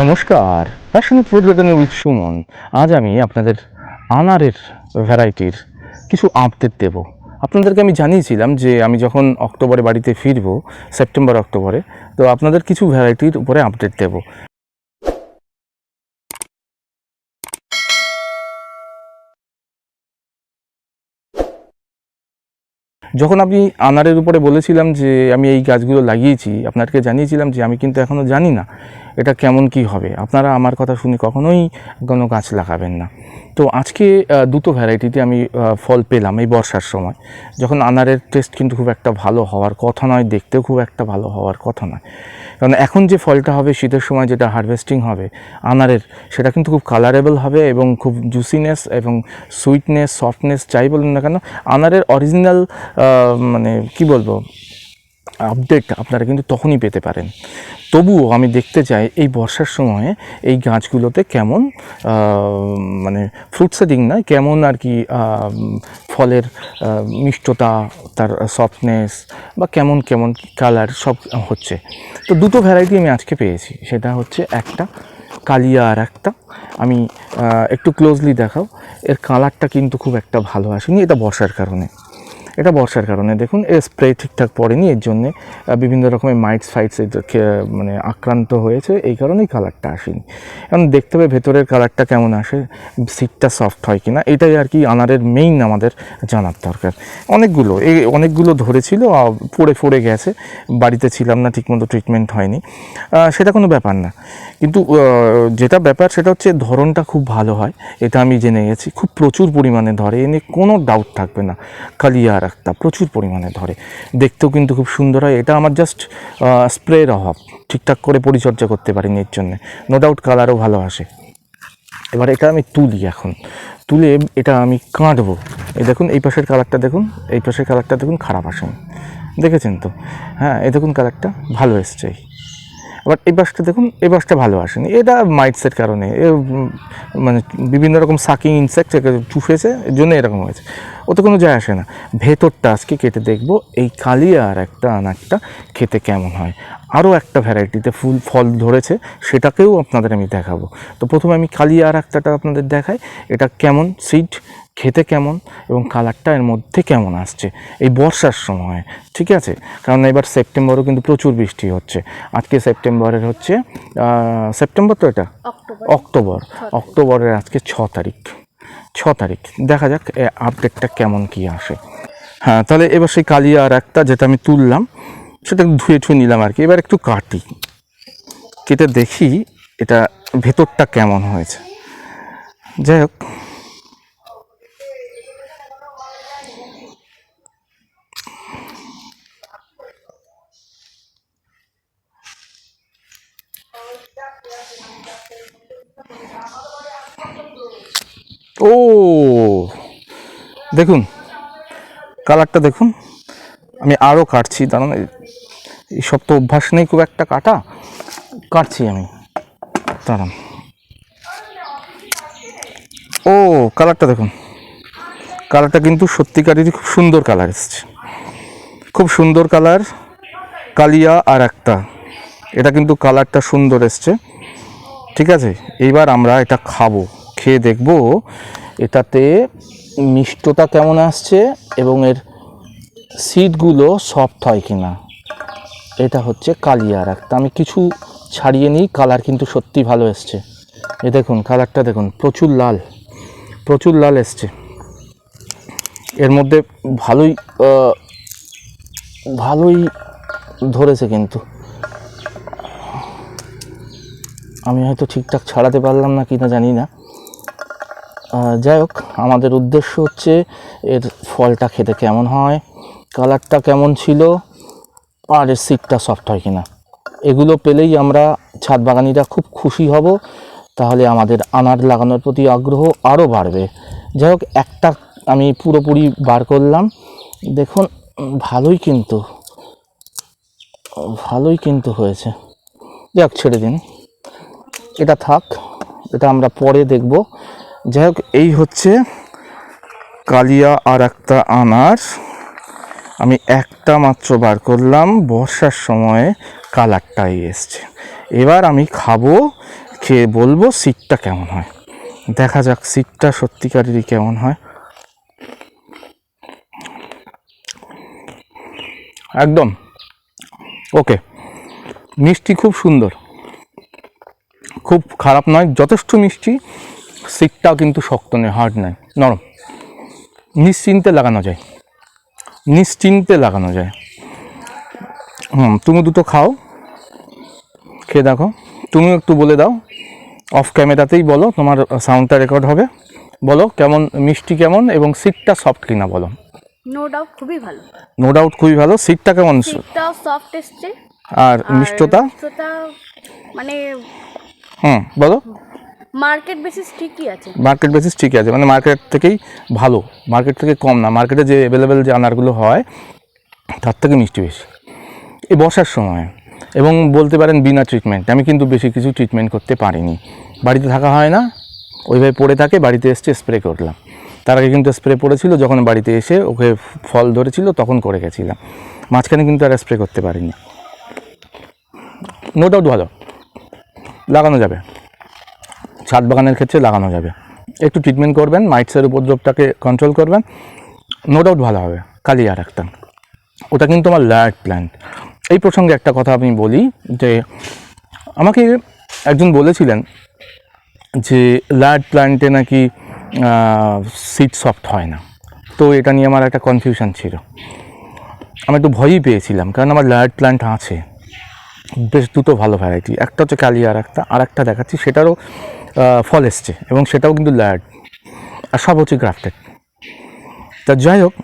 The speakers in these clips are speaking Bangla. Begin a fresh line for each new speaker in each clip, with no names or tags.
নমস্কার প্যাশনেট ফুড উইথ সুমন। আজ আমি আপনাদের আনারের ভ্যারাইটির কিছু আপডেট দেব। আপনাদেরকে আমি জানিয়েছিলাম যে আমি যখন অক্টোবরে বাড়িতে ফিরব, সেপ্টেম্বর, অক্টোবরে, তো আপনাদের কিছু ভ্যারাইটির উপরে আপডেট দেব। যখন আপনি আনারের উপরে বলেছিলাম যে আমি এই গাছগুলো লাগিয়েছি, আপনাদেরকে জানিয়েছিলাম যে আমি কিন্তু এখনও জানি না এটা কেমন কি হবে? আপনারা আমার কথা শুনে কখনোই কোনো গাছ লাগাবেন না। তো আজকে দুটো ভ্যারাইটিতে আমি ফল পেলাম এই বর্ষার সময়। যখন আনারের টেস্ট কিন্তু খুব একটা ভালো হওয়ার কথা নয়, দেখতেও খুব একটা ভালো হওয়ার কথা নয়। কারণ এখন যে ফলটা হবে, শীতের সময় যেটা হারভেস্টিং হবে, আনারের, সেটা কিন্তু খুব কালারেবল হবে এবং খুব জুসিনেস এবং সুইটনেস সফটনেস যাই বলুন না কেন, আনারের অরিজিনাল মানে কি বলব আপডেট আপনারা কিন্তু তখনই পেতে পারেন। তবুও আমি দেখতে চাই এই বর্ষার সময়ে এই গাছগুলোতে কেমন মানে ফ্রুট সেটিং নয় কেমন আর কি ফলের মিষ্টতা, তার সফটনেস বা কেমন কেমন কালার সব হচ্ছে। তো দুটো ভ্যারাইটি আমি আজকে পেয়েছি। সেটা হচ্ছে একটা কালিয়া আর একটা। আমি একটু ক্লোজলি দেখাও। এর কালারটা কিন্তু খুব একটা ভালো আসেনি, এটা বর্ষার কারণে। এটা বর্ষার কারণে। দেখুন এর স্প্রে ঠিকঠাক পড়েনি, এর জন্যে বিভিন্ন রকমের মাইটস ফাইটস মানে আক্রান্ত হয়েছে, এই কারণেই কালারটা আসেনি। এখন দেখতে হবে ভেতরের কালারটা কেমন আসে সিটটা সফট হয় কিনা, এটাই আর কি আনারের মেইন আমাদের জানার দরকার। অনেকগুলো, এই অনেকগুলো ধরেছিল পড়ে পড়ে গেছে, বাড়িতে ছিলাম না, ঠিকমতো ট্রিটমেন্ট হয়নি। সেটা কোনো ব্যাপার না। কিন্তু যেটা ব্যাপার সেটা হচ্ছে ধরনটা খুব ভালো হয়, এটা আমি জেনে গেছি, খুব প্রচুর পরিমাণে ধরে, এ নিয়ে কোনো ডাউট থাকবে না। কালিয়া একটা প্রচুর পরিমাণে ধরে। দেখতেও কিন্তু খুব সুন্দর হয়। এটা আমার জাস্ট স্প্রের অভাব। ঠিকঠাক করে পরিচর্যা করতে পারিনি এর জন্যে। নো ডাউট কালারও ভালো আসে। এবার এটা আমি তুলি এখন। তুলে এটা আমি কাটবো। এই দেখুন, এই পাশের কালারটা দেখুন, এই পাশের কালারটা দেখুন, খারাপ আসেনি। দেখেছেন তো? হ্যাঁ এ দেখুন কালারটা ভালো এসছে। এবার এই বাসটা দেখুন, এই বাসটা ভালো আসেনি। এটা মাইটসের কারণে। মানে বিভিন্ন রকম সাকিং ইনসেক্ট চুফেছে এর জন্য এরকম হয়েছে। ওতে কোনো যায় আসে না। ভেতরটা আজকে কেটে দেখব, এই কালিয়া আর একটা আনারটা খেতে কেমন হয়। আরও একটা ভ্যারাইটিতে ফুল, ফল ধরেছে, সেটাকেও আপনাদের আমি দেখাবো। তো প্রথমে আমি কালিয়া আর একটাটা আপনাদের দেখাই। এটা কেমন? সিড খেতে কেমন এবং কালারটা এর মধ্যে কেমন আসছে? এই বর্ষার সময় ঠিক আছে? কারণ এবার সেপ্টেম্বরও কিন্তু প্রচুর বৃষ্টি হচ্ছে। আজকে সেপ্টেম্বরের হচ্ছে সেপ্টেম্বর তো এটা?
অক্টোবর।
অক্টোবর। অক্টোবরের আজকে ছ তারিখ। ছ তারিখ। দেখা যাক এ আপডেটটা কেমন কি আসে। হ্যাঁ তাহলে এবার সেই কালিয়া আর একটা যেটা আমি তুললাম সেটা ধুয়ে ছুঁয়ে নিলাম আর কি। এবার একটু কাটি। কেটে দেখি এটা ভেতরটা কেমন হয়েছে। যাই হোক ও, দেখুন, কালারটা দেখুন। আমি আরও কাটছি, দাঁড়ান, এই- এইসব তো অভ্যাস নেই, খুব একটা কাটা। কাটছি আমি, দাঁড়ান। ও, কালারটা দেখুন। কালারটা কিন্তু সত্যিকারেরই খুব সুন্দর কালার এসছে। খুব সুন্দর কালার, কালিয়া আর একটা। এটা কিন্তু কালারটা সুন্দর এসছে। ঠিক আছে, এইবার আমরা এটা খাব। খেয়ে দেখব। এটাতে মিষ্টতা কেমন আসছে এবং এর সিডগুলো সফট হয় কিনা। এটা হচ্ছে কালিয়ার একটা আমি কিছু ছাড়িয়ে নিই কালার কিন্তু সত্যি ভালো এসছে। এ দেখুন কালারটা দেখুন, প্রচুর লাল প্রচুর লাল এসছে। এর মধ্যে ভালোই ভালোই ধরেছে কিন্তু। আমি হয়তো ঠিকঠাক ছাড়াতে পারলাম না, কি না জানি না। যাই হোক, আমাদের উদ্দেশ্য হচ্ছে এর ফলটা খেতে কেমন হয় কালারটা কেমন ছিল, আর এর সিটটা সফট হয় কিনা। এগুলো পেলেই আমরা ছাদ বাগানিরা খুব খুশি হব, তাহলে আমাদের আনার লাগানোর প্রতি আগ্রহ আরও বাড়বে। যাই হোক, একটা আমি পুরোপুরি বার করলাম। দেখুন, ভালোই কিন্তু ভালোই কিন্তু হয়েছে। যাক, ছেড়ে দিন। এটা থাক, এটা আমরা পরে দেখব। যাই হোক এই হচ্ছে কালিয়া আর একটা আনার। আমি একটা মাত্র বার করলাম, বর্ষার সময়ে কালারটাই এসছে। এবার আমি খাব, খেয়ে বলব সিটটা কেমন হয়। দেখা যাক সিটটা সত্যিকারেরই কেমন হয়। একদম। ওকে। মিষ্টি খুব সুন্দর। খুব খারাপ নয়, যথেষ্ট মিষ্টি। সিটটাও কিন্তু শক্ত নয় হার্ড নয়। নরম। নিশ্চিন্তে লাগানো যায়। নিশ্চিন্তে লাগানো যায়। হুম তুমি দুটো খাও। খেয়ে দেখো। তুমি একটু বলে দাও। অফ ক্যামেরাতেই বলো তোমার সাউন্ডটা রেকর্ড হবে। বলো কেমন মিষ্টি কেমন এবং সিটটা সফট কিনা বলো।
নো ডাউট খুবই ভালো।
নো ডাউট খুবই ভালো। সিটটা কেমন?
সফট এসছে।
আর
আর
মিষ্টতা
মিষ্টতা মানে
হুম বলো।
মার্কেট বেসিস ঠিকই আছে।
মার্কেট বেসিস ঠিকই আছে মানে মার্কেট থেকেই ভালো। মার্কেট থেকে কম না মার্কেটে যে অ্যাভেলেবেল যে আনারগুলো হয়, তার থেকে মিষ্টি বেশি। এই বর্ষার সময়, এবং বলতে পারেন বিনা ট্রিটমেন্ট আমি কিন্তু বেশি কিছু ট্রিটমেন্ট করতে পারিনি। বাড়িতে থাকা হয় না, ওইভাবে পড়ে থাকে, বাড়িতে এসছে স্প্রে করলাম। তার আগে কিন্তু স্প্রে পড়েছিল, যখন বাড়িতে এসে ওকে ফল ধরেছিল, তখন করে গেছিলাম। মাঝখানে কিন্তু আর স্প্রে করতে পারিনি। নো ডাউট ভালো। লাগানো যাবে। ছাদ বাগানের ক্ষেত্রে লাগানো যাবে। একটু ট্রিটমেন্ট করবেন, মাইটসের উপদ্রবটাকে কন্ট্রোল করবেন। নো ডাউট ভালো হবে কালি আর একটা। ওটা কিন্তু আমার লায়ার্ড প্ল্যান্ট এই প্রসঙ্গে একটা কথা আমি বলি যে, আমাকে একজন বলেছিলেন যে লায়ার্ড প্ল্যান্টে নাকি সিট সফট হয় না। তো এটা নিয়ে আমার একটা কনফিউশন ছিল। আমি একটু ভয়ই পেয়েছিলাম, কারণ আমার লায়ার্ড প্ল্যান্ট আছে। বেশ দুটো ভালো ভ্যারাইটি একটা হচ্ছে কালিয়া আর একটা আর একটা দেখাচ্ছি, সেটারও ফল এসছে এবং সেটাও কিন্তু লায়ার্ড আর সব হচ্ছে গ্রাফটেড তা যাই হোক,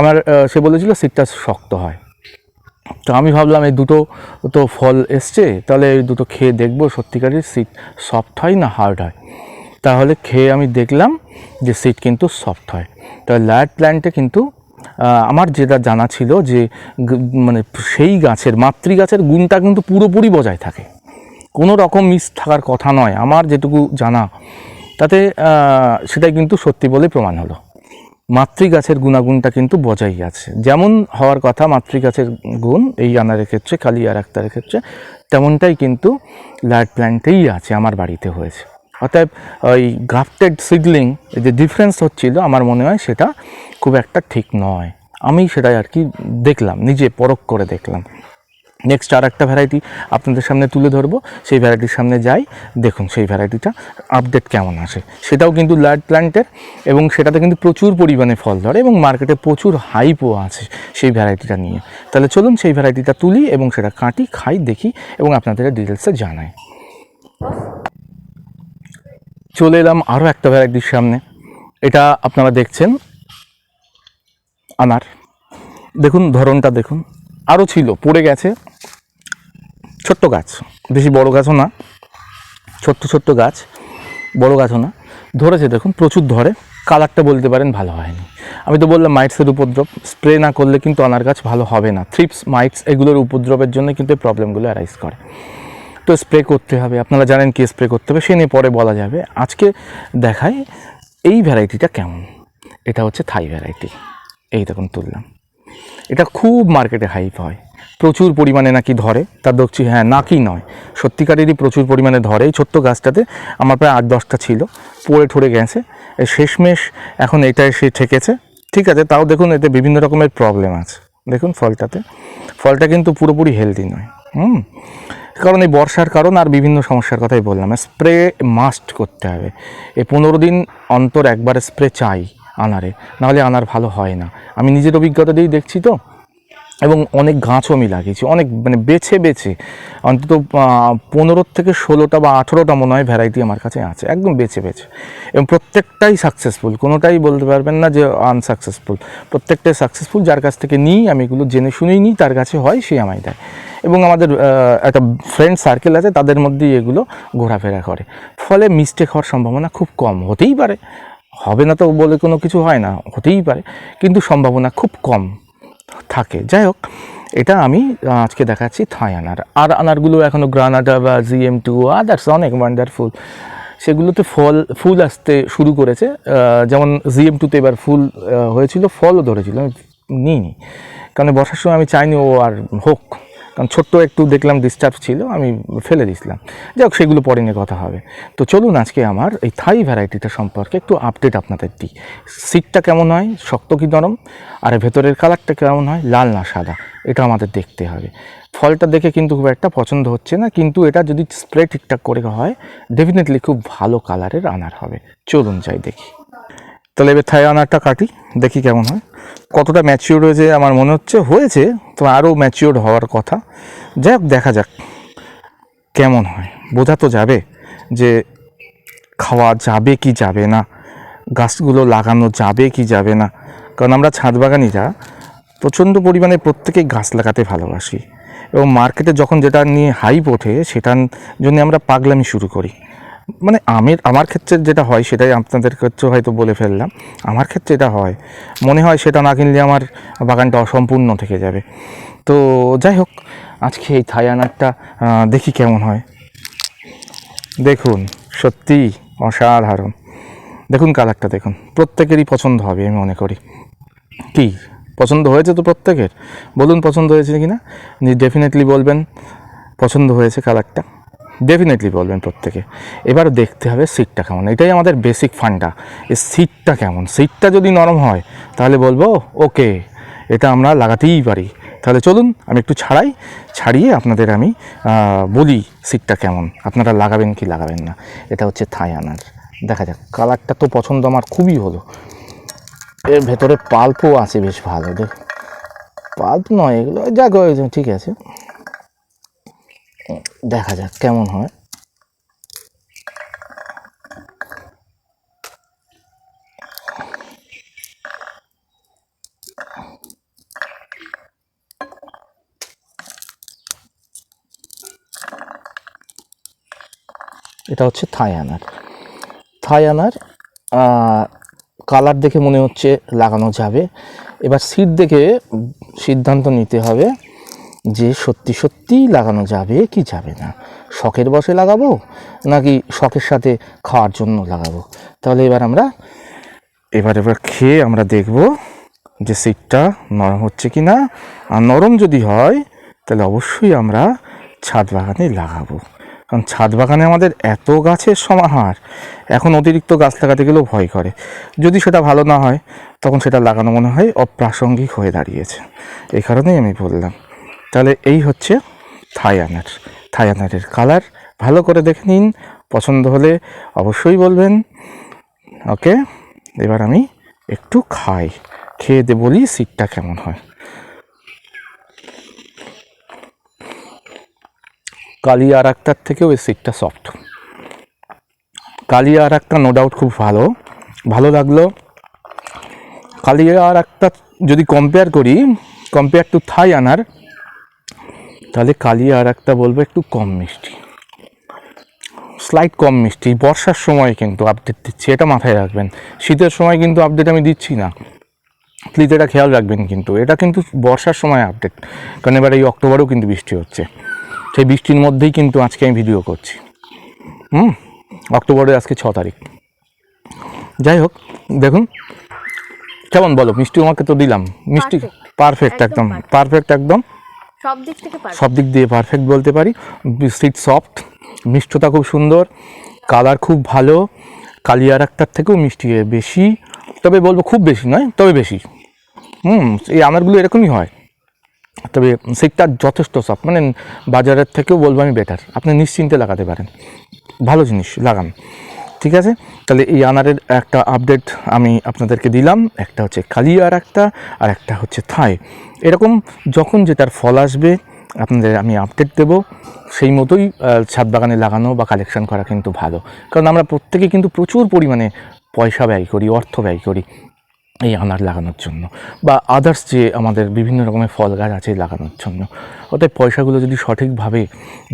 আমার সে বলেছিল সিটটা শক্ত হয়। তো আমি ভাবলাম এই দুটো তো ফল এসছে, তাহলে এই দুটো খেয়ে দেখব সত্যিকারের সিট সফট হয় না হার্ড হয়। তাহলে খেয়ে আমি দেখলাম যে সিট কিন্তু সফট হয়। তবে লায়ার্ড প্ল্যান্টে কিন্তু আমার যেটা জানা ছিল যে মানে সেই গাছের মাতৃ গাছের গুণটা কিন্তু পুরোপুরি বজায় থাকে। কোনো রকম মিস থাকার কথা নয়। আমার যেটুকু জানা, তাতে সেটাই কিন্তু সত্যি বলে প্রমাণ হলো। মাতৃগাছের গুণাগুণটা কিন্তু বজায় আছে। যেমন হওয়ার কথা, মাতৃগাছের গুণ এই আনারের ক্ষেত্রে, কালি আর আক্তারের ক্ষেত্রে, তেমনটাই কিন্তু লাইট প্ল্যান্টেই আছে, আমার বাড়িতে হয়েছে। অতএব, ওই গ্রাফটেড সিডলিং যে ডিফারেন্স হচ্ছিল, আমার মনে হয় সেটা খুব একটা ঠিক নয়। আমি সেটাই আর কি দেখলাম, নিজে পরখ করে দেখলাম। নেক্সট আর একটা ভ্যারাইটি আপনাদের সামনে তুলে ধরবো, সেই ভ্যারাইটির সামনে যাই, দেখুন সেই ভ্যারাইটিটা আপডেট কেমন আসে। সেটাও কিন্তু লার্ড প্ল্যান্টের এবং সেটাতে কিন্তু প্রচুর পরিমাণে ফল ধরে এবং মার্কেটে প্রচুর হাইপও আছে সেই ভ্যারাইটিটা নিয়ে। তাহলে চলুন সেই ভ্যারাইটিটা তুলি এবং সেটা কাটি, খাই, দেখি এবং আপনাদের ডিটেলসে জানাই। চলে এলাম আরও একটা ভ্যারাইটির সামনে। এটা আপনারা দেখছেন, আনার। দেখুন, ধরনটা দেখুন। আরও ছিল, পড়ে গেছে। ছোট্ট গাছ, বেশি বড় গাছও না। ছোট্ট ছোট্ট গাছ, বড় গাছও না। ধরেছে, দেখুন, প্রচুর ধরে। কালারটা বলতে পারেন, ভালো হয়নি। আমি তো বললাম, মাইটসের উপদ্রব, স্প্রে না করলে কিন্তু আনার গাছ ভালো হবে না। থ্রিপস, মাইটস, এগুলোর উপদ্রবের জন্য কিন্তু প্রবলেমগুলো অ্যারাইজ করে। তো স্প্রে করতে হবে। আপনারা জানেন কি স্প্রে করতে হবে, সে নিয়ে পরে বলা যাবে। আজকে দেখায় এই ভ্যারাইটিটা কেমন। এটা হচ্ছে থাই ভ্যারাইটি এই দেখুন তুললাম। এটা খুব মার্কেটে হাইপ হয়। প্রচুর পরিমাণে নাকি ধরে। তার দেখছি হ্যাঁ নাকি নয়। সত্যিকারেরই প্রচুর পরিমাণে ধরে। এই ছোট্ট গাছটাতে আমার প্রায় আট দশটা ছিল। পড়ে ঠরে গেছে। শেষমেশ এখন এটা এসে ঠেকেছে। ঠিক আছে, তাও দেখুন এতে বিভিন্ন রকমের প্রবলেম আছে। দেখুন ফলটাতে। ফলটা কিন্তু পুরোপুরি হেলদি নয়। হুম? কারণ এই বর্ষার কারণ আর বিভিন্ন সমস্যার কথাই বললাম। স্প্রে মাস্ট করতে হবে। এই পনেরো দিন অন্তর একবার স্প্রে চাই আনারে। নাহলে আনার ভালো হয় না। আমি নিজের অভিজ্ঞতা দিয়েই দেখছি তো। এবং অনেক গাছও আমি লাগিয়েছি। অনেক মানে বেছে বেছে, অন্তত পনেরো থেকে ষোলোটা বা আঠেরোটা মনে হয় ভ্যারাইটি আমার কাছে আছে, একদম বেছে বেছে। এবং প্রত্যেকটাই সাকসেসফুল কোনোটাই বলতে পারবেন না যে আনসাকসেসফুল প্রত্যেকটাই সাকসেসফুল যার কাছ থেকে নিই, আমি এগুলো জেনে শুনেই নিই, তার কাছে হয়, সে আমায় দেয়। এবং আমাদের একটা ফ্রেন্ড সার্কেল আছে, তাদের মধ্যেই এগুলো ঘোরাফেরা করে। ফলে মিস্টেক হওয়ার সম্ভাবনা খুব কম, হতেই পারে। হবে না তো বলে কোনো কিছু হয় না, হতেই পারে। কিন্তু সম্ভাবনা খুব কম। থাকে। যাই হোক, এটা আমি আজকে দেখাচ্ছি থাই আনার। আর আনারগুলো এখনও গ্রানাডা বা জি এম টু আদার্স অনেক ওয়ান্ডারফুল সেগুলোতে ফল, ফুল আসতে শুরু করেছে। যেমন জি এম টুতে এবার ফুল হয়েছিল, ফলও ধরেছিল, আমি নিইনি। কারণ বর্ষার সময় আমি চাইনি ও আর হোক। কারণ ছোট্ট একটু দেখলাম ডিস্টার্ব ছিল, আমি ফেলে দিয়েছিলাম যাই হোক সেগুলো পরে নিয়ে কথা হবে। তো চলুন আজকে আমার এই থাই ভ্যারাইটিটা সম্পর্কে একটু আপডেট আপনাদের দিই। সিটটা কেমন হয়? শক্ত কি নরম? আর ভেতরের কালারটা কেমন হয়? লাল না সাদা? এটা আমাদের দেখতে হবে। ফলটা দেখে কিন্তু খুব একটা পছন্দ হচ্ছে না, কিন্তু এটা যদি স্প্রে ঠিকঠাক করে হয় ডেফিনেটলি খুব ভালো কালারের আনার হবে। চলুন যাই দেখি। তাহলে এবার থাই আনারটা কাটি, দেখি কেমন হয়। কতটা ম্যাচিওর হয়েছে আমার মনে হচ্ছে, হয়েছে, তো আরও ম্যাচিওর হওয়ার কথা। যাই হোক, দেখা যাক কেমন হয়। বোঝা তো যাবে যে খাওয়া যাবে কি যাবে না, গাছগুলো লাগানো যাবে কি যাবে না। কারণ আমরা ছাদ বাগানিরা প্রচণ্ড পরিমাণে প্রত্যেকেই গাছ লাগাতে ভালোবাসি। এবং মার্কেটে যখন যেটা নিয়ে হাইপ ওঠে, সেটার জন্য আমরা পাগলামি শুরু করি। মানে আমি আমার ক্ষেত্রে যেটা হয় সেটাই আপনাদের ক্ষেত্রে হয়তো বলে ফেললাম। আমার ক্ষেত্রে এটা হয়। মনে হয় সেটা না কিনলে আমার বাগানটা অসম্পূর্ণ থেকে যাবে। তো যাই হোক, আজকে এই থাই আনারটা দেখি কেমন হয়। দেখুন, সত্যি অসাধারণ। দেখুন কালারটা, দেখুন। প্রত্যেকেরই পছন্দ হবে, আমি মনে করি। কি? পছন্দ হয়েছে তো প্রত্যেকের? বলুন পছন্দ হয়েছে কি না ডেফিনেটলি বলবেন, পছন্দ হয়েছে কালারটা। ডেফিনেটলি বলবেন প্রত্যেকে। এবার দেখতে হবে সিটটা কেমন। এটাই আমাদের বেসিক ফান্ডা এই সিটটা কেমন? সিটটা যদি নরম হয়, তাহলে বলব, ওকে, এটা আমরা লাগাতেই পারি। তাহলে চলুন, আমি একটু ছাড়াই। ছাড়িয়ে আপনাদের আমি বলি সিটটা কেমন। আপনারা লাগাবেন কি লাগাবেন না। এটা হচ্ছে থাই আনার। দেখা যাক কালারটা তো পছন্দ আমার খুবই হলো। এর ভেতরে পাল্পও আছে বেশ ভালো। দেখ পাল্প নয়, এগুলো ওই ঠিক আছে। দেখা যাক কেমন হয়। এটা হচ্ছে থাই আনার। থাই আনার কালার দেখে মনে হচ্ছে লাগানো যাবে। এবার সিট দেখে সিদ্ধান্ত নিতে হবে। যে সত্যি সত্যিই লাগানো যাবে কি যাবে না? শখের বসে লাগাবো নাকি শখের সাথে খাওয়ার জন্য লাগাবো? তাহলে এবার আমরা, এবার এবার খেয়ে আমরা দেখব যে সিটটা নরম হচ্ছে কি না। আর নরম যদি হয়, তাহলে অবশ্যই আমরা ছাদ বাগানে লাগাবো। কারণ ছাদ বাগানে আমাদের এত গাছের সমাহার, এখন অতিরিক্ত গাছ লাগাতে গেলেও ভয় করে। যদি সেটা ভালো না হয়, তখন সেটা লাগানো মনে হয় অপ্রাসঙ্গিক হয়ে দাঁড়িয়েছে। এই কারণেই আমি বললাম। তাহলে এই হচ্ছে থাই আনার। থাই আনারের কালার ভালো করে দেখে নিন। পছন্দ হলে অবশ্যই বলবেন। ওকে এবার আমি একটু খাই। খেয়ে দে বলি সিটটা কেমন হয়। কালিয়া একটার থেকেও এই সিটটা সফট কালিয়া একটা নো ডাউট খুব ভালো। ভালো লাগল। কালিয়া একটা যদি কম্পেয়ার করি কম্পেয়ার টু থাই আনার তাহলে কালিয়া আর একটা বলব একটু কম মিষ্টি। স্লাইট কম মিষ্টি। বর্ষার সময় কিন্তু আপডেট দিচ্ছি এটা মাথায় রাখবেন। শীতের সময় কিন্তু আপডেট আমি দিচ্ছি না। প্লিজ এটা খেয়াল রাখবেন কিন্তু। এটা কিন্তু বর্ষার সময় আপডেট কারণ এবার এই অক্টোবরেও কিন্তু বৃষ্টি হচ্ছে। সেই বৃষ্টির মধ্যেই কিন্তু আজকে আমি ভিডিও করছি। হুম? অক্টোবরের আজকে ছ তারিখ। যাই হোক দেখুন। কেমন বলো মিষ্টি তোমাকে তো দিলাম। মিষ্টি পারফেক্ট
একদম
পারফেক্ট একদম।
সব দিক থেকে
সব দিক দিয়ে পারফেক্ট বলতে পারি। সিট সফট মিষ্টতা খুব সুন্দর কালার খুব ভালো, কালিয়ার একটার থেকেও মিষ্টি বেশি। তবে বলব খুব বেশি নয়, তবে বেশি। হুম, এই আমারগুলো এরকমই হয়। তবে সিটটা যথেষ্ট সফট মানে বাজারের থেকেও বলব আমি বেটার আপনি নিশ্চিন্তে লাগাতে পারেন। ভালো জিনিস, লাগান। ঠিক আছে? তাহলে এই আনারের একটা আপডেট আমি আপনাদেরকে দিলাম। একটা হচ্ছে খালি আর একটা আর একটা হচ্ছে থাই। এরকম যখন যে তার ফল আসবে, আপনাদের আমি আপডেট দেব। সেই মতোই ছাদ বাগানে লাগানো বা কালেকশন করা কিন্তু ভালো। কারণ আমরা প্রত্যেকে কিন্তু প্রচুর পরিমাণে পয়সা ব্যয় করি, অর্থ ব্যয় করি। এই আনার লাগানোর জন্য বা আদার্স যে আমাদের বিভিন্ন রকমের ফল গাছ আছে লাগানোর জন্য। অর্থাৎ পয়সাগুলো যদি সঠিকভাবে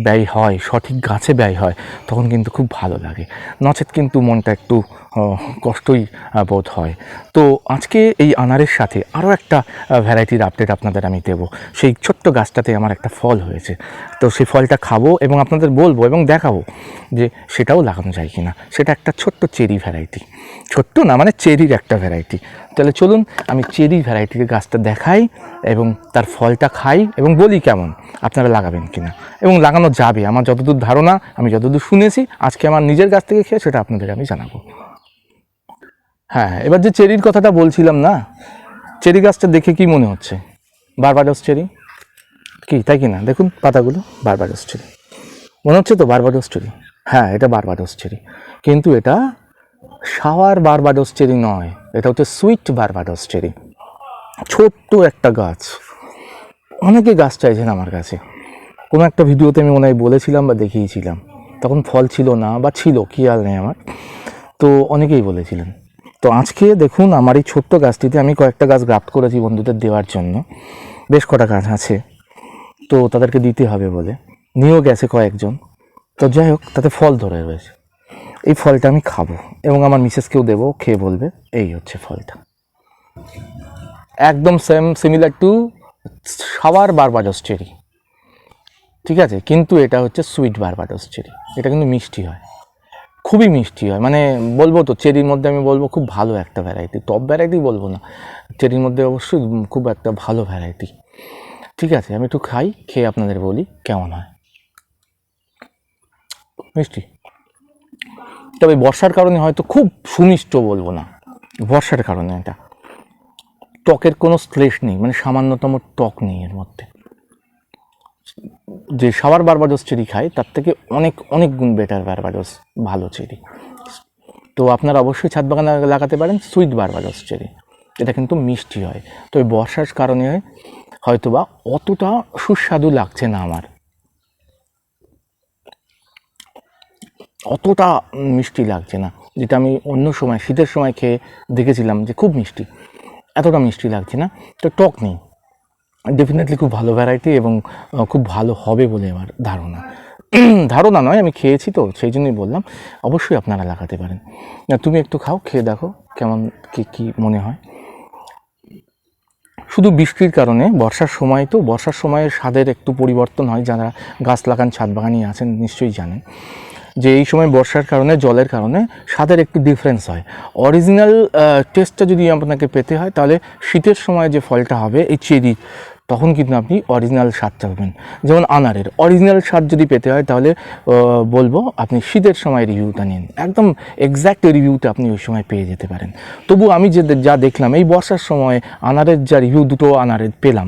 ব্যয় হয়, সঠিক গাছে ব্যয় হয়, তখন কিন্তু খুব ভালো লাগে। নচেত কিন্তু মনটা একটু কষ্টই বোধ হয়। তো আজকে এই আনারের সাথে আরও একটা ভ্যারাইটির আপডেট আপনাদের আমি দেবো। সেই ছোট্ট গাছটাতে আমার একটা ফল হয়েছে। তো সেই ফলটা খাব এবং আপনাদের বলব এবং দেখাবো যে সেটাও লাগানো যায় কি না সেটা একটা ছোট্ট চেরি ভ্যারাইটি। ছোট্ট না মানে চেরির একটা ভ্যারাইটি। তাহলে চলুন আমি চেরি ভ্যারাইটির গাছটা দেখাই এবং তার ফলটা খাই এবং বলি কেমন, আপনারা লাগাবেন কিনা। এবং লাগানো যাবে। আমার যতদূর ধারণা, আমি যতদূর শুনেছি, আজকে আমার নিজের গাছ থেকে খেয়ে সেটা আপনাদের আমি জানাব। হ্যাঁ এবার যে চেরির কথাটা বলছিলাম না, চেরি গাছটা দেখে কি মনে হচ্ছে? Barbados cherry? কি, তাই কি না? দেখুন পাতাগুলো, বারবাডস চেরি। মনে হচ্ছে তো বারবাডস চেরি? হ্যাঁ এটা বারবাডস চেরি। কিন্তু এটা সাওয়ার বারবাডস চেরি নয়, এটা হচ্ছে সুইট বারবাডস চেরি। ছোট্ট একটা গাছ। অনেকে গাছ চাইছেন আমার কাছে। কোনো একটা ভিডিওতে আমি হয় বলেছিলাম বা দেখিয়েছিলাম। তখন ফল ছিল না বা ছিল খেয়াল নেই আমার। তো অনেকেই বলেছিলেন। তো আজকে দেখুন, আমার এই ছোট্ট গাছটিতে আমি কয়েকটা গাছ গ্রাফট করেছি বন্ধুদের দেওয়ার জন্য। বেশ কটা গাছ আছে। তো তাদেরকে দিতে হবে বলে। নিয়েও গেছে কয়েকজন। তো যাই হোক, তাতে ফল ধরে রয়েছে। এই ফলটা আমি খাব এবং আমার মিসেসকেও দেবো খেয়ে বলবে, এই হচ্ছে ফলটা। একদম same similar to sour Barbados cherry. ঠিক আছে? কিন্তু এটা হচ্ছে সুইট বারবাডস চেরি। এটা কিন্তু মিষ্টি হয়। খুবই মিষ্টি হয়। মানে বলব তো, চেরির মধ্যে আমি বলব খুব ভালো একটা ভ্যারাইটি টপ ভ্যারাইটি বলব না। চেরির মধ্যে অবশ্যই খুব একটা ভালো ভ্যারাইটি ঠিক আছে, আমি একটু খাই, খেয়ে আপনাদের বলি কেমন হয়। মিষ্টি। তবে বর্ষার কারণে হয়তো খুব সুমিষ্ট বলব না। বর্ষার কারণে এটা। টকের কোনো শ্লেষ নেই মানে সামান্যতম টক নেই এর মধ্যে। যে সাবার বারবাডস চেরি খায়, তার থেকে অনেক অনেক গুণ বেটার বারবাডস, ভালো চেরি তো আপনারা অবশ্যই ছাদ বাগানে লাগাতে পারেন সুইট বারবাডস চেরি এটা কিন্তু মিষ্টি হয়। তো বর্ষার কারণে হয়তোবা অতটা সুস্বাদু লাগছে না আমার। অতটা মিষ্টি লাগছে না, যেটা আমি অন্য সময়, শীতের সময় খেয়ে দেখেছিলাম যে খুব মিষ্টি। এতটা মিষ্টি লাগছে না। তো টক নেই। ডেফিনেটলি খুব ভালো ভ্যারাইটি এবং খুব ভালো হবে বলে আমার ধারণা। ধারণা নয়, আমি খেয়েছি তো, সেই জন্যই বললাম, অবশ্যই আপনারা লাগাতে পারেন। না, তুমি একটু খাও, খেয়ে দেখো কেমন, কি কি মনে হয়। শুধু বৃষ্টির কারণে, বর্ষার সময় তো, বর্ষার সময়ে স্বাদের একটু পরিবর্তন হয়, যারা গাছ লাগান, ছাদ বাগানি আছেন, নিশ্চয়ই জানেন। যে এই সময় বর্ষার কারণে, জলের কারণে স্বাদের একটু ডিফারেন্স হয়। অরিজিনাল টেস্টটা যদি আপনাকে পেতে হয়, তাহলে শীতের সময় যে ফলটা হবে, এই চেরি তখন কিন্তু আপনি অরিজিনাল স্বাদটা পাবেন। যেমন আনারের অরিজিনাল স্বাদ যদি পেতে হয় তাহলে বলব আপনি শীতের সময় রিভিউটা নিন। একদম এক্স্যাক্ট রিভিউটা আপনি ওই সময় পেয়ে যেতে পারেন। তবু আমি যে যা দেখলাম, এই বর্ষার সময় আনারের যা রিভিউ দুটো আনারের পেলাম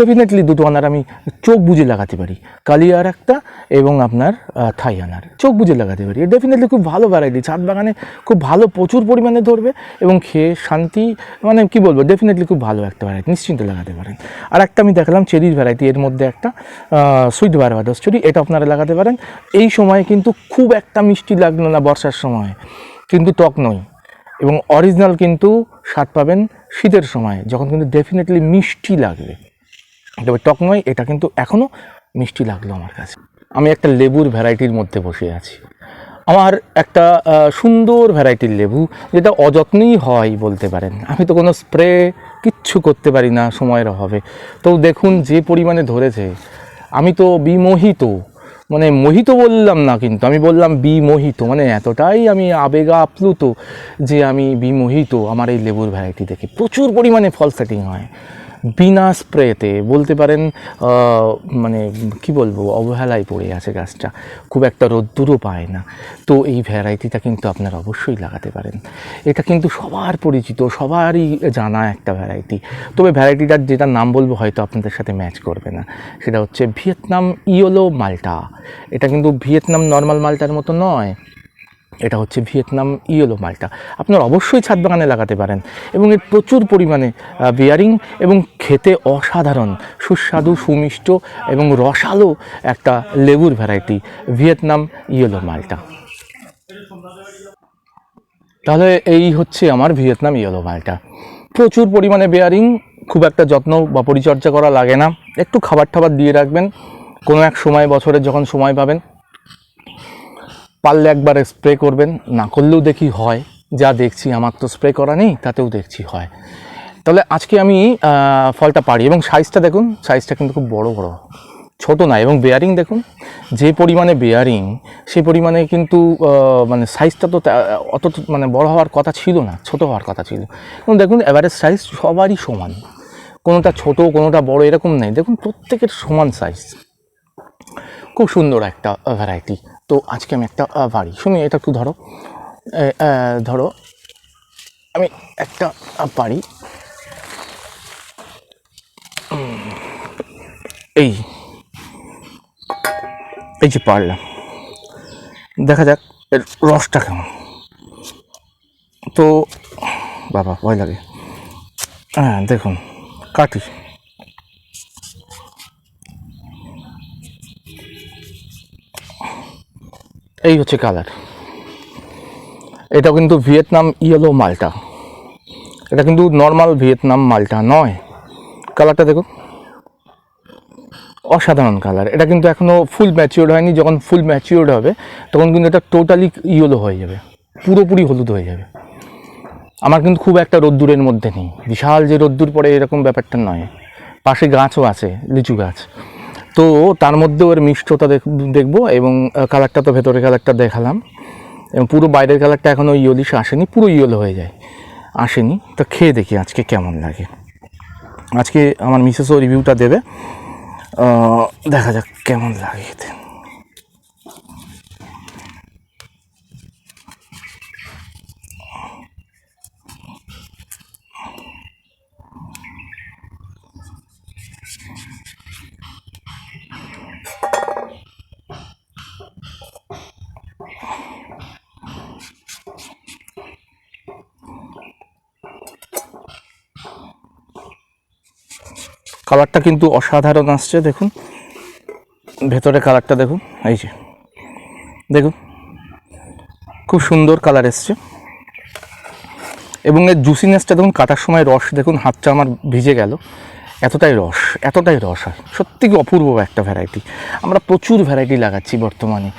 ডেফিনেটলি দুটো আনার আমি চোখ বুঝে লাগাতে পারি। কালিয়ার একটা এবং আপনার থাই আনার। চোখ বুঝে লাগাতে পারি। ডেফিনেটলি খুব ভালো ভ্যারাইটি ছাদ বাগানে খুব ভালো প্রচুর পরিমাণে ধরবে এবং খেয়ে শান্তি মানে কি বলব ডেফিনেটলি খুব ভালো একটা ভ্যারাইটি নিশ্চিন্তে লাগাতে পারেন। আর একটা আমি দেখালাম চেরির ভ্যারাইটি এর মধ্যে একটা সুইট বারবাডস চেরি, এটা আপনারা লাগাতে পারেন। এই সময় কিন্তু খুব একটা মিষ্টি লাগল না বর্ষার সময়, কিন্তু টক নয়। এবং অরিজিনাল কিন্তু স্বাদ পাবেন শীতের সময়, যখন কিন্তু ডেফিনেটলি মিষ্টি লাগবে। তবে টক নয়, এটা কিন্তু এখনও মিষ্টি লাগল আমার কাছে। আমি একটা লেবুর ভ্যারাইটির মধ্যে বসে আছি। আমার একটা সুন্দর ভ্যারাইটির লেবু যেটা অযত্নেই হয় বলতে পারেন। আমি তো কোনো স্প্রে কিচ্ছু করতে পারি না সময়ের অভাবে। তো দেখুন যে পরিমাণে ধরেছে, আমি তো বিমোহিত। মানে মোহিত বললাম না কিন্তু, আমি বললাম বিমোহিত। মানে এতটাই আমি আবেগা আপ্লুত যে আমি বিমোহিত আমার এই লেবুর ভ্যারাইটি দেখে। প্রচুর পরিমাণে ফল সেটিং হয়। বিনা স্প্রেতে বলতে পারেন মানে কি বলব, অবহেলায় পড়ে আছে গাছটা। খুব একটা রোদ্দুরও পায় না। তো এই ভ্যারাইটিটা কিন্তু আপনারা অবশ্যই লাগাতে পারেন। এটা কিন্তু সবার পরিচিত, সবারই জানা একটা ভ্যারাইটি। তবে ভ্যারাইটিটার যেটা নাম বলব হয়তো আপনাদের সাথে ম্যাচ করবে না। সেটা হচ্ছে ভিয়েতনাম ইয়োলো মালটা। এটা কিন্তু ভিয়েতনাম নর্মাল মালটার মতো নয়। এটা হচ্ছে ভিয়েতনাম, ইয়েলো মালটা। আপনারা অবশ্যই ছাদ বাগানে লাগাতে পারেন। এবং এর প্রচুর পরিমাণে বিয়ারিং এবং খেতে অসাধারণ, সুস্বাদু, সুমিষ্ট এবং রসালো একটা লেবুর ভ্যারাইটি ভিয়েতনাম, ইয়েলো মালটা। তাহলে এই হচ্ছে আমার ভিয়েতনাম, ইয়েলো মালটা। প্রচুর পরিমাণে বেয়ারিং খুব একটা যত্ন বা পরিচর্যা করা লাগে না। একটু খাবার টাবার দিয়ে রাখবেন। কোনো এক সময় বছরের যখন সময় পাবেন পারলে একবার স্প্রে করবেন, না করলেও দেখি হয়। যা দেখছি, আমার তো স্প্রে করা নেই, তাতেও দেখছি হয়। তাহলে আজকে আমি ফলটা পারি এবং সাইজটা দেখুন সাইজটা কিন্তু খুব বড় বড়। ছোট না, এবং বেয়ারিং দেখুন, যে পরিমাণে বেয়ারিং সেই পরিমাণে কিন্তু মানে সাইজটা তা- অত মানে বড় হওয়ার কথা ছিল না, ছোট হওয়ার কথা ছিল। এবং দেখুন অ্যাভারেজ সাইজ সবারই সমান। কোনোটা ছোট, কোনোটা বড়, এরকম নেই। দেখুন, প্রত্যেকের সমান সাইজ খুব সুন্দর একটা ভ্যারাইটি তো আজকে আমি একটা বাড়ি। শুনি, এটা একটু ধরো। ধরো, আমি একটা পারি এই এই যে পারলাম দেখা যাক, এর রসটা কেমন। তো, বাবা, ভয় লাগে। হ্যাঁ দেখুন কাটি এই হচ্ছে কালার। এটা কিন্তু ভিয়েতনাম ইয়েলো মালটা। এটা কিন্তু নর্মাল ভিয়েতনাম মালটা নয়। কালারটা দেখুন। অসাধারণ কালার। এটা কিন্তু এখনও ফুল ম্যাচিওর হয়নি। যখন ফুল ম্যাচিওর হবে, তখন কিন্তু এটা টোটালি ইয়েলো হয়ে যাবে। পুরোপুরি হলুদ হয়ে যাবে। আমার কিন্তু খুব একটা রোদ্দুরের মধ্যে নেই। বিশাল যে রোদ্দুর পড়ে এরকম ব্যাপারটা নয়। পাশে গাছও আছে, লিচু গাছ। তো তার মধ্যে ওর মিষ্টতা দেখব এবং কালারটা তো ভেতরের কালারটা দেখালাম। এবং পুরো বাইরের কালারটা এখনও ইয়েলিশ আসেনি, পুরো ইয়োলো হয়ে যায়। আসেনি। তো খেয়ে দেখি আজকে কেমন লাগে। আজকে আমার মিসেসও রিভিউটা দেবে। দেখা যাক কেমন লাগে এতে কালারটা কিন্তু অসাধারণ আসছে, দেখুন। ভেতরে কালারটা দেখুন, এই যে। দেখুন, খুব সুন্দর কালার এসছে। এবং এর জুসিনেসটা দেখুন, কাটার সময় রস, দেখুন, হাতটা আমার ভিজে গেল। এতটাই রস এতটাই রস হয় সত্যি অপূর্ব একটা ভ্যারাইটি আমরা প্রচুর ভ্যারাইটি লাগাচ্ছি বর্তমানে।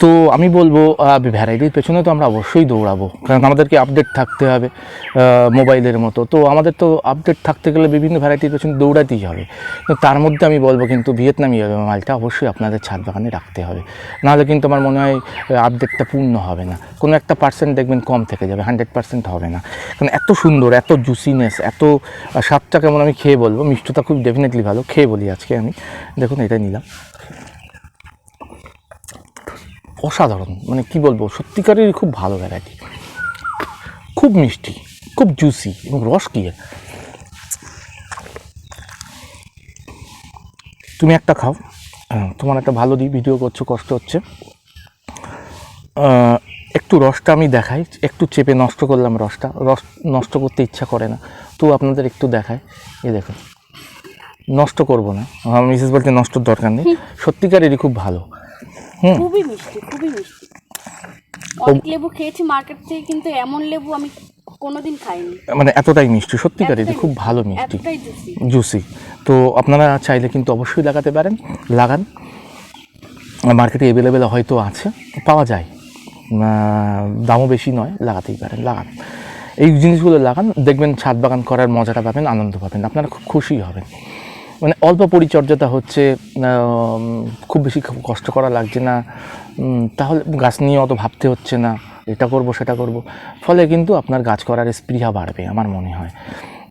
তো আমি বলব ভ্যারাইটির পেছনে তো আমরা অবশ্যই দৌড়াবো। কারণ আমাদেরকে আপডেট থাকতে হবে মোবাইলের মতো। তো আমাদের তো আপডেট থাকতে গেলে বিভিন্ন ভ্যারাইটির পেছনে দৌড়াতেই হবে। তো তার মধ্যে আমি বলব কিন্তু ভিয়েতনামি মালটা অবশ্যই আপনাদের ছাদ বাগানে রাখতে হবে। নাহলে কিন্তু আমার মনে হয় আপডেটটা পূর্ণ হবে না। কোনো একটা পার্সেন্ট দেখবেন কম থেকে যাবে হান্ড্রেড পার্সেন্ট হবে না। কারণ এত সুন্দর, এত জুসিনেস এত স্বাদটা কেমন আমি খেয়ে বলব, মিষ্টতা খুব ডেফিনেটলি ভালো, খেয়ে বলি আজকে আমি। দেখুন, এটা নিলাম। অসাধারণ। মানে কি বলব সত্যিকারেরই খুব ভালো ভ্যারাইটি খুব মিষ্টি খুব জুসি এবং রস কি এর? তুমি একটা খাও। তোমার একটা ভালো দিই ভিডিও করছ কষ্ট হচ্ছে। একটু রসটা আমি দেখাই একটু চেপে নষ্ট করলাম রসটা। রস নষ্ট করতে ইচ্ছা করে না। তো আপনাদের একটু দেখায় এ দেখুন। নষ্ট করব না। আমার মিসেস বলতে নষ্টর দরকার নেই। সত্যিকারেরই খুব ভালো।
খুবই মিষ্টি খুবই মিষ্টি। অনেক লেবু খেয়েছি মার্কেট থেকে কিন্তু এমন লেবু আমি কোনোদিন খাইনি।
মানে এতটাই মিষ্টি
এতটাই
খুব ভালো মিষ্টি।
এতটাই জুসি
জুসি তো আপনারা চাইলে কিন্তু অবশ্যই লাগাতে পারেন লাগান। মার্কেটে অ্যাভেলেবেল হয়তো আছে পাওয়া যায়। দামও বেশি নয় লাগাতেই পারেন লাগান। এই জিনিসগুলো লাগান দেখবেন ছাদ বাগান করার মজাটা পাবেন আনন্দ পাবেন আপনারা খুব খুশি হবেন। মানে অল্প পরিচর্যাটা হচ্ছে খুব বেশি কষ্ট করা লাগছে না। তাহলে গাছ নিয়ে অত ভাবতে হচ্ছে না। এটা করব, সেটা করব। ফলে কিন্তু আপনার গাছ করার স্পৃহা বাড়বে, আমার মনে হয়।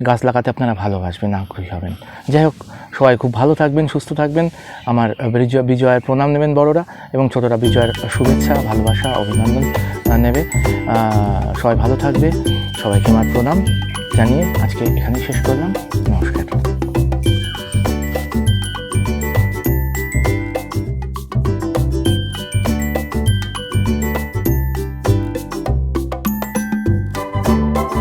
গাছ লাগাতে আপনারা ভালোবাসবেন, আগ্রহী হবেন। যাই হোক, সবাই খুব ভালো থাকবেন, সুস্থ থাকবেন। আমার বিজয়, বিজয়ের প্রণাম নেবেন বড়রা এবং ছোটরা বিজয়ের শুভেচ্ছা, ভালোবাসা, অভিনন্দন নেবে। সবাই ভালো থাকবে। সবাইকে আমার প্রণাম জানিয়ে আজকে এখানে শেষ করলাম। নমস্কার।